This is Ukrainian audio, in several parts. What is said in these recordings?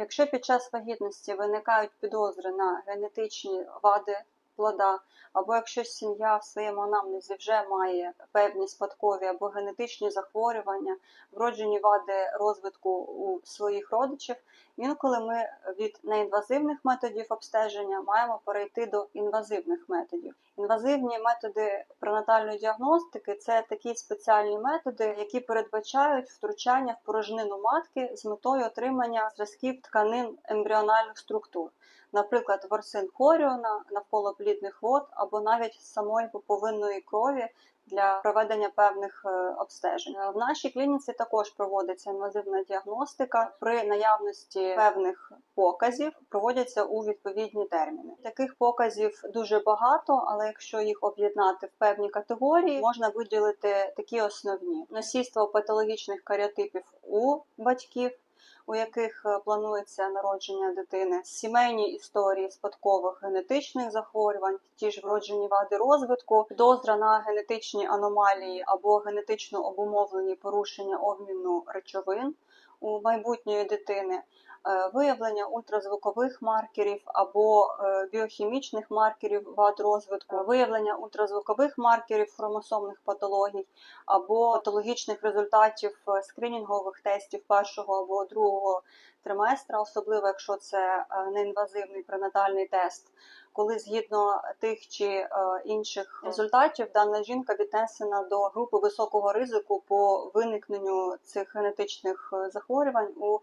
Якщо під час вагітності виникають підозри на генетичні вади плода, або якщо сім'я в своєму анамнезі вже має певні спадкові або генетичні захворювання, вроджені вади розвитку у своїх родичів, інколи ми від неінвазивних методів обстеження маємо перейти до інвазивних методів. Інвазивні методи пренатальної діагностики це такі спеціальні методи, які передбачають втручання в порожнину матки з метою отримання зразків тканин ембріональних структур, наприклад, ворсин хоріона, навколо плідних вод або навіть самої пуповинної крові. Для проведення певних е, обстежень в нашій клініці також проводиться інвазивна діагностика при наявності певних показів, проводяться у відповідні терміни. Таких показів дуже багато, але якщо їх об'єднати в певні категорії, можна виділити такі основні: носійство патологічних каріотипів у батьків. У яких е, планується народження дитини, сімейні історії спадкових генетичних захворювань, ті ж вроджені вади розвитку, підозра на генетичні аномалії або генетично обумовлені порушення обміну речовин у майбутньої дитини, е, виявлення ультразвукових маркерів або е, біохімічних маркерів вад розвитку, виявлення ультразвукових маркерів хромосомних патологій або патологічних результатів е, скринінгових тестів першого або другого триместра, особливо якщо це неінвазивний пренатальний тест. Коли згідно тих чи е, інших результатів дана жінка віднесена до групи високого ризику по виникненню цих генетичних е, захворювань у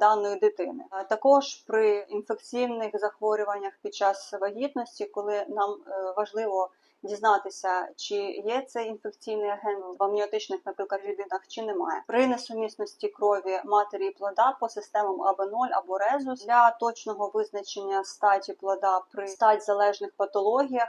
даної дитини. А Також при інфекційних захворюваннях під час вагітності, коли нам е, важливо дізнатися, чи є цей інфекційний агент в амніотичних, наприклад, рідинах, чи немає. При несумісності крові матері і плода по системам АБ0 або резус для точного визначення статі плода при стать залежних патологіях.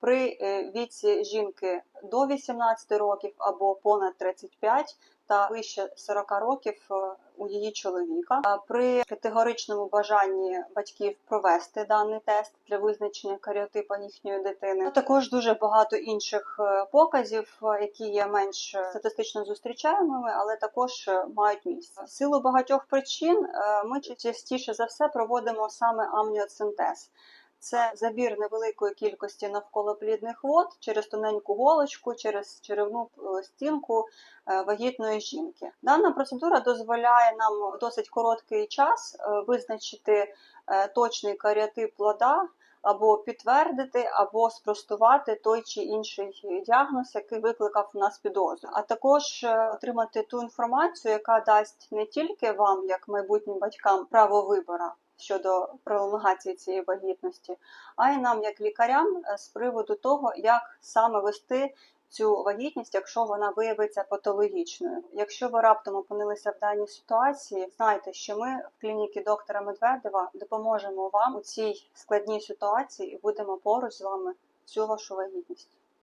При е, віці жінки до 18 років або понад 35 та вище 40 років е, у її чоловіка. При категоричному бажанні батьків провести даний тест для визначення каріотипа їхньої дитини. Також дуже багато інших е, показів, які є менш статистично зустрічаємими, але також мають місце. В силу багатьох причин ми частіше за все проводимо саме амніоцентез. Це забір невеликої кількості навколо плідних вод через тоненьку голочку, через черевну стінку вагітної жінки. Дана процедура дозволяє нам в досить короткий час визначити точний каріотип плода. Або підтвердити, або спростувати той чи інший діагноз, який викликав у нас підозру, а також отримати ту інформацію, яка дасть не тільки вам, як майбутнім батькам, право вибору, щодо пролонгації цієї вагітності, а й нам, як лікарям, з приводу того, як саме вести цю вагітність, якщо вона виявиться патологічною. Якщо ви раптом опинилися в даній ситуації, знайте, що ми в клініці доктора Медведева допоможемо вам у цій складній ситуації і будемо поруч з вами всю вашу вагітність.